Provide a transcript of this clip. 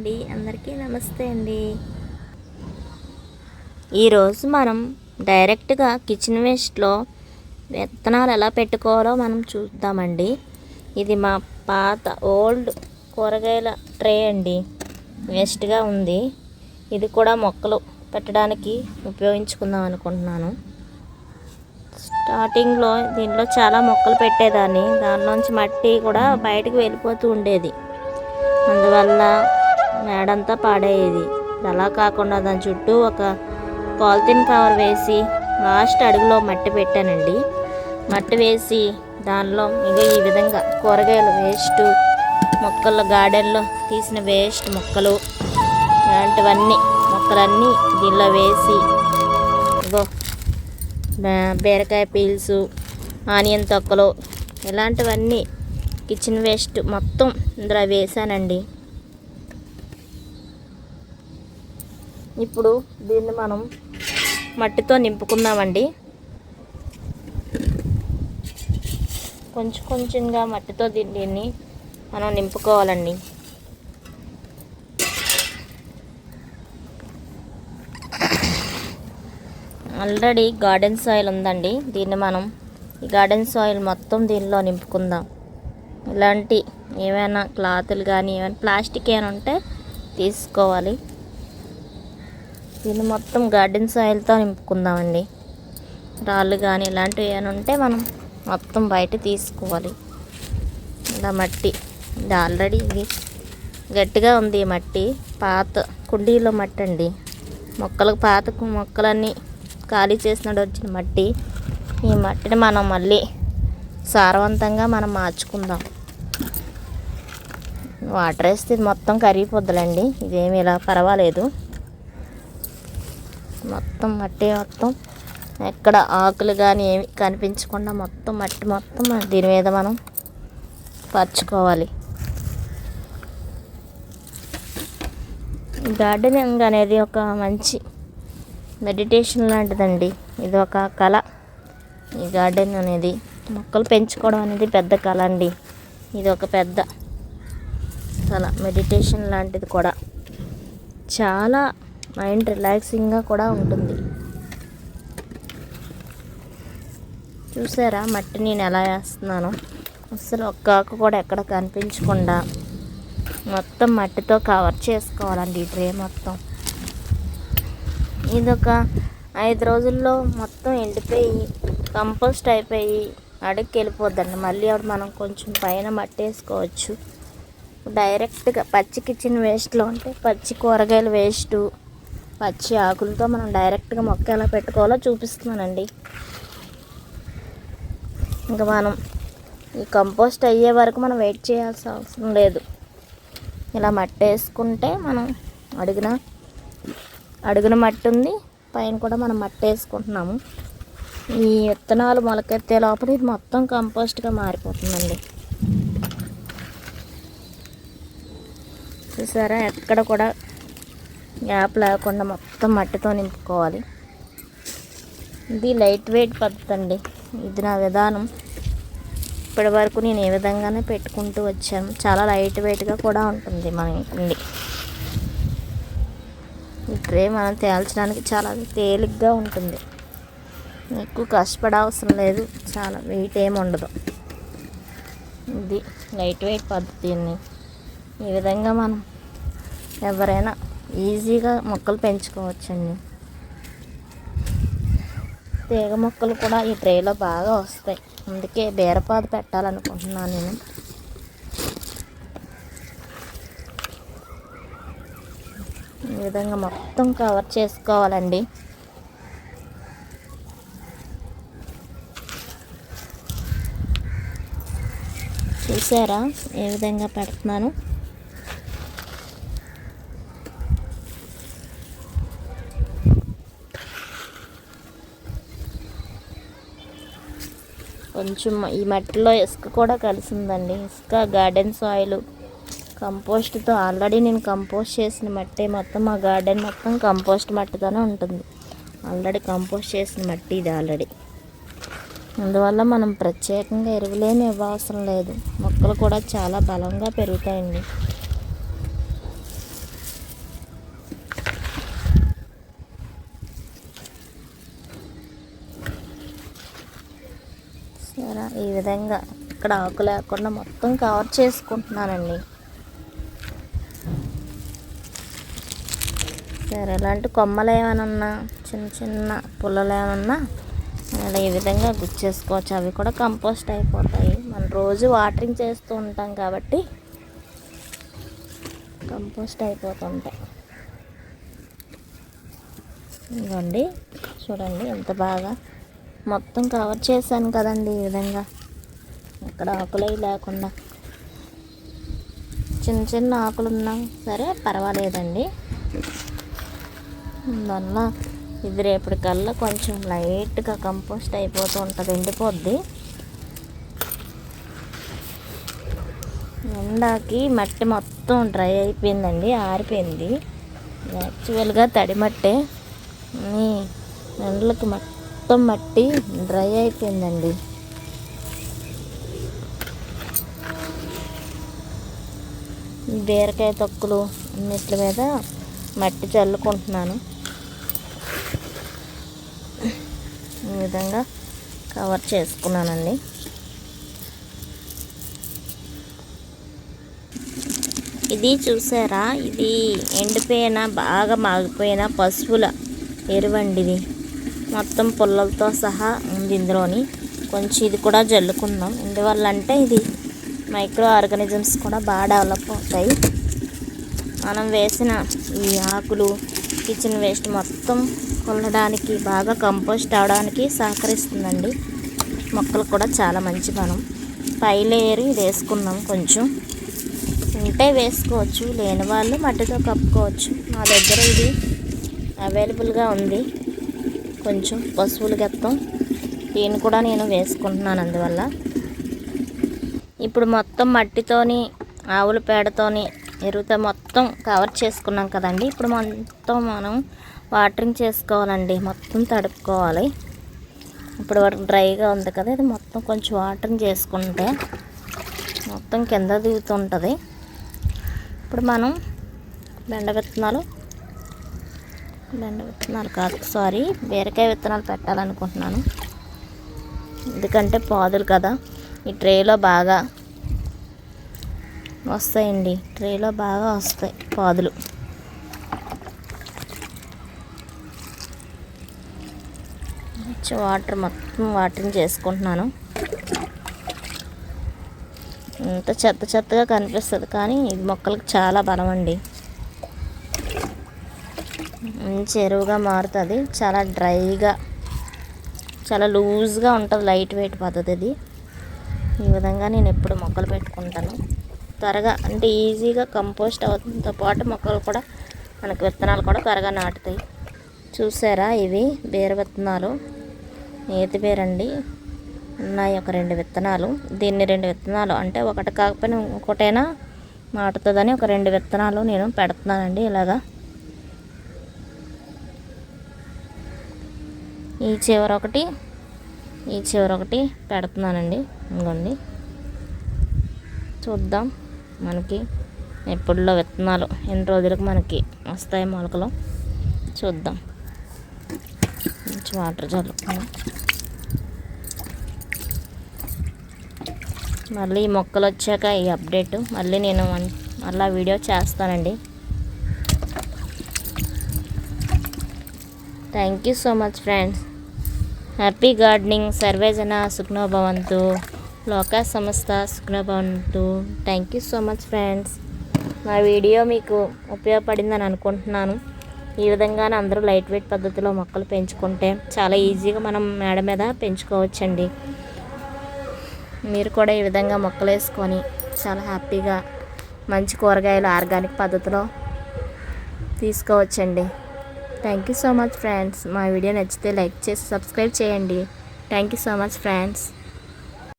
అండి. అందరికీ నమస్తే అండి. ఈరోజు మనం డైరెక్ట్గా కిచెన్ వేస్ట్లో విత్తనాలు ఎలా పెట్టుకోవాలో మనం చూద్దామండి. ఇది మా పాత ఓల్డ్ కూరగాయల ట్రే అండి. వేస్ట్గా ఉంది. ఇది కూడా మొక్కలు పెట్టడానికి ఉపయోగించుకుందాం అనుకుంటున్నాను. స్టార్టింగ్లో దీనిలో చాలా మొక్కలు పెట్టేదాన్ని. దానిలోంచి మట్టి కూడా బయటకు వెళ్ళిపోతూ ఉండేది. అందువల్ల మేడంతా పాడేది అలా కాకుండా దాని చుట్టూ ఒక పాలిథిన్ కవర్ వేసి లాస్ట్ అడుగులో మట్టి పెట్టానండి. మట్టి వేసి దానిలో ఇంకా ఈ విధంగా కూరగాయలు వేస్ట్ మొక్కలు గార్డెన్లో తీసిన వేస్ట్ మొక్కలు ఇలాంటివన్నీ మొక్కలన్నీ దీనిలో వేసి ఇగో బీరకాయ పీల్సు ఆనియన్ తొక్కలు ఇలాంటివన్నీ కిచెన్ వేస్ట్ మొత్తం ఇందులో వేసానండి. ఇప్పుడు దీన్ని మనం మట్టితో నింపుకుందామండి. కొంచెం కొంచెంగా మట్టితో దీన్ని మనం నింపుకోవాలండి. ఆల్రెడీ గార్డెన్ సాయిల్ ఉందండి. దీన్ని మనం ఈ గార్డెన్ సాయిల్ మొత్తం దీనిలో నింపుకుందాం. ఇలాంటి ఏమైనా క్లాతులు కానీ ఏమైనా ప్లాస్టిక్ ఏమైనా ఉంటే తీసుకోవాలి. దీన్ని మొత్తం గార్డెన్ సాయిల్తో నింపుకుందామండి. రాళ్ళు కానీ ఇలాంటివి ఏమైనా ఉంటే మనం మొత్తం బయట తీసుకోవాలి. ఇలా మట్టి ఇది ఆల్రెడీ ఇది. గట్టిగా ఉంది ఈ మట్టి పాత కుండీలో మట్టి అండి. మొక్కలకు పాత మొక్కలన్నీ ఖాళీ చేసినట్టు వచ్చిన మట్టి. ఈ మట్టిని మనం మళ్ళీ సారవంతంగా మనం మార్చుకుందాం. వాటర్ వేస్తే ఇది మొత్తం కరిగిపోద్దులండి. ఇదేమి ఇలా పర్వాలేదు. మొత్తం మట్టి మొత్తం. ఎక్కడ ఆకులు కానీ ఏమి కనిపించకుండా మొత్తం మట్టి మొత్తం దీని మీద మనం పరచుకోవాలి. గార్డెనింగ్ అనేది ఒక మంచి మెడిటేషన్ లాంటిదండి. ఇది ఒక కళ. ఈ గార్డెన్ అనేది మొక్కలు పెంచుకోవడం అనేది పెద్ద కళ అండి. ఇది ఒక పెద్ద కళ. మెడిటేషన్ లాంటిది కూడా. చాలా మైండ్ రిలాక్సింగ్గా కూడా ఉంటుంది. చూసారా మట్టి నేను ఎలా వేస్తున్నాను? అసలు ఒక్క ఆకు కూడా ఎక్కడ కనిపించకుండా మొత్తం మట్టితో కవర్ చేసుకోవాలండి ఈ ట్రే మొత్తం. ఇదొక ఐదు రోజుల్లో మొత్తం ఎండిపోయి కంపోస్ట్ అయిపోయి అడుగుకి వెళ్ళిపోద్దండి. మళ్ళీ అప్పుడు మనం కొంచెం పైన మట్టి వేసుకోవచ్చు. డైరెక్ట్గా పచ్చి కిచెన్ వేస్ట్లో ఉంటే పచ్చి కూరగాయలు వేస్టు పచ్చి ఆకులతో మనం డైరెక్ట్గా మొక్క ఎలా పెట్టుకోవాలో చూపిస్తున్నానండి. ఇంకా మనం ఈ కంపోస్ట్ అయ్యే వరకు మనం వెయిట్ చేయాల్సిన అవసరం లేదు. ఇలా మట్టి వేసుకుంటే మనం అడిగిన అడుగున మట్టి ఉంది పైన కూడా మనం మట్టి వేసుకుంటున్నాము. ఈ విత్తనాలు మొలకెత్తే లోపల ఇది మొత్తం కంపోస్ట్గా మారిపోతుందండి. చూసారా? ఎక్కడ కూడా గ్యాప్ లేకుండా మొత్తం మట్టితో నింపుకోవాలి. ఇది లైట్ వెయిట్ పద్ధతి అండి. ఇది నా విధానం. ఇప్పటి వరకు నేను ఏ విధంగానే పెట్టుకుంటూ వచ్చాను. చాలా లైట్ వెయిట్గా కూడా ఉంటుంది మన కుండి ఈ ట్రే మనం తేల్చడానికి చాలా తేలిగ్గా ఉంటుంది. ఎక్కువ కష్టపడ అవసరం లేదు. చాలా వెయిట్ ఏమి ఉండదు. ఇది లైట్ వెయిట్ పద్ధతిని ఈ విధంగా మనం ఎవరైనా ఈజీగా మొక్కలు పెంచుకోవచ్చండి. తీగ మొక్కలు కూడా ఈ ట్రేలో బాగా వస్తాయి. అందుకే బీరపాదు పెట్టాలనుకుంటున్నాను నేను. ఈ విధంగా మొత్తం కవర్ చేసుకోవాలండి. చూసారా? ఏ విధంగా పెడుతున్నాను? కొంచెం ఈ మట్టిలో ఇసుక కూడా కలిసిందండి. ఇసుక గార్డెన్ సాయిల్ కంపోస్ట్తో ఆల్రెడీ నేను కంపోస్ట్ చేసిన మట్టి మొత్తం. మా గార్డెన్ మొత్తం కంపోస్ట్ మట్టితోనే ఉంటుంది. ఆల్రెడీ కంపోస్ట్ చేసిన మట్టి ఇది ఆల్రెడీ అందువల్ల మనం ప్రత్యేకంగా ఎరువులేమి ఇవ్వవసరం లేదు. మొక్కలు కూడా చాలా బలంగా పెరుగుతాయండి. ఈ విధంగా ఇక్కడ ఆకు లేకుండా మొత్తం కవర్ చేసుకుంటున్నానండి. సరే ఇలాంటి కొమ్మలు ఏమైనా చిన్న చిన్న పుల్లలు ఏమన్నా అలా ఈ విధంగా గుచ్చేసుకోవచ్చు. అవి కూడా కంపోస్ట్ అయిపోతాయి. మనం రోజు వాటరింగ్ చేస్తూ ఉంటాం కాబట్టి కంపోస్ట్ అయిపోతుంటాయి. ఇదిగోండి చూడండి ఎంత బాగా మొత్తం కవర్ చేశాను కదండి ఈ విధంగా. ఇక్కడ ఆకులు లేకుండా. చిన్న చిన్న ఆకులు ఉన్నా సరే పర్వాలేదండి. అందువల్ల ఇది రేపటికల్లా కొంచెం లైట్గా కంపోస్ట్ అయిపోతూ ఉంటుంది ఎండిపోద్ది. ఎండాకి మట్టి మొత్తం డ్రై అయిపోయిందండి ఆరిపోయింది. యాక్చువల్గా తడి మట్టే ఎండలకి మట్టి మొత్తం మట్టి డ్రై అయిపోయిందండి. బీరకాయ తొక్కులు అన్నిటి మీద మట్టి చల్లుకుంటున్నాను. ఈ విధంగా కవర్ చేసుకున్నానండి. ఇది చూసారా? ఇది ఎండిపోయిన బాగా మాగిపోయిన పశువుల ఎరువండి ఇది. మొత్తం పుల్లలతో సహా ఉంది ఇందులోని. కొంచెం ఇది కూడా జల్లుకుందాం. ఎందువల్ల అంటే ఇది మైక్రో ఆర్గానిజమ్స్ కూడా బాగా డెవలప్ అవుతాయి. మనం వేసిన ఈ ఆకులు కిచెన్ వేస్ట్ మొత్తం కొల్లడానికి బాగా కంపోస్ట్ అవడానికి సహకరిస్తుందండి. మొక్కలు కూడా చాలా మంచి మనం పై లేయర్ ఇది వేసుకున్నాం కొంచెం. ఉంటే వేసుకోవచ్చు. లేని వాళ్ళు మట్టితో కప్పుకోవచ్చు. మా దగ్గర ఇది అవైలబుల్గా ఉంది. కొంచెం పశువుల గెత్తం. దీన్ని కూడా నేను వేసుకుంటున్నాను అందువల్ల. ఇప్పుడు మొత్తం మట్టితోని ఆవుల పేడతోని ఎరువుతో మొత్తం కవర్ చేసుకున్నాం కదండి. ఇప్పుడు మొత్తం మనం వాటరింగ్ చేసుకోవాలండి. మొత్తం తడుపుకోవాలి. ఇప్పుడు వరకు డ్రైగా ఉంది కదా ఇది మొత్తం కొంచెం వాటరింగ్ చేసుకుంటే మొత్తం కింద దిగుతుంటుంది. ఇప్పుడు మనం బెండ విత్తనాలు బెండ విత్తనాలు కాదు. సారీ బీరకాయ విత్తనాలు పెట్టాలనుకుంటున్నాను. ఎందుకంటే పాదులు కదా. ఈ ట్రేలో బాగా వస్తాయండి. ట్రేలో బాగా వస్తాయి పాదులు. వాటర్ మొత్తం వాటరింగ్ చేసుకుంటున్నాను. ఇంత చెత్త చెత్తగా కనిపిస్తుంది కానీ ఇది మొక్కలకు చాలా బలం అండి. మంచి ఎరువుగా మారుతుంది. చాలా డ్రైగా చాలా లూజ్గా ఉంటుంది లైట్ వెయిట్ పద్ధతి ఇది. ఈ విధంగా నేను ఎప్పుడు మొక్కలు పెట్టుకుంటాను. త్వరగా అంటే ఈజీగా కంపోస్ట్ అవుతుందో పాటు మొక్కలు కూడా మనకు విత్తనాలు కూడా త్వరగా నాటుతాయి. చూసారా ఇవి? బీర విత్తనాలు. నేతి బీరండి. ఉన్నాయి ఒక రెండు విత్తనాలు. దీన్ని రెండు విత్తనాలు అంటే ఒకటి కాకపోయినా ఇంకోటైనా నాటుతుందని ఒక రెండు విత్తనాలు నేను పెడుతున్నానండి ఇలాగా. ఈ చివర ఒకటి ఈ చివర ఒకటి పెడుతున్నానండి. ఇంకోండి. చూద్దాం మనకి ఎప్పుడులో విత్తనాలు ఎన్ని రోజులకు మనకి వస్తాయి మొలకలు. చూద్దాం. మంచి వాటర్ చల్లుకున్నాం మళ్ళీ ఈ మొక్కలు వచ్చాక ఈ అప్డేట్. మళ్ళీ నేను మళ్ళీ వీడియో చేస్తానండి. Thank you so much friends. Happy gardening survey జన సుఖ్నో భవంతు. లోక సంస్థ సుఖ్నో భవంతు. Thank you so much friends నా వీడియో మీకు ఉపయోగపడిందని అనుకుంటున్నాను. ఈ విధంగానే అందరూ లైట్ వెయిట్ పద్ధతిలో మొక్కలు పెంచుకుంటే చాలా ఈజీగా మనం మేడ మీద పెంచుకోవచ్చండి. మీరు కూడా ఈ విధంగా మొక్కలు వేసుకొని చాలా హ్యాపీగా మంచి కూరగాయలు ఆర్గానిక్ పద్ధతిలో తీసుకోవచ్చండి. Thank you so much friends మా వీడియో నచ్చితే లైక్ చేసి సబ్స్క్రైబ్ చేయండి. Thank you so much friends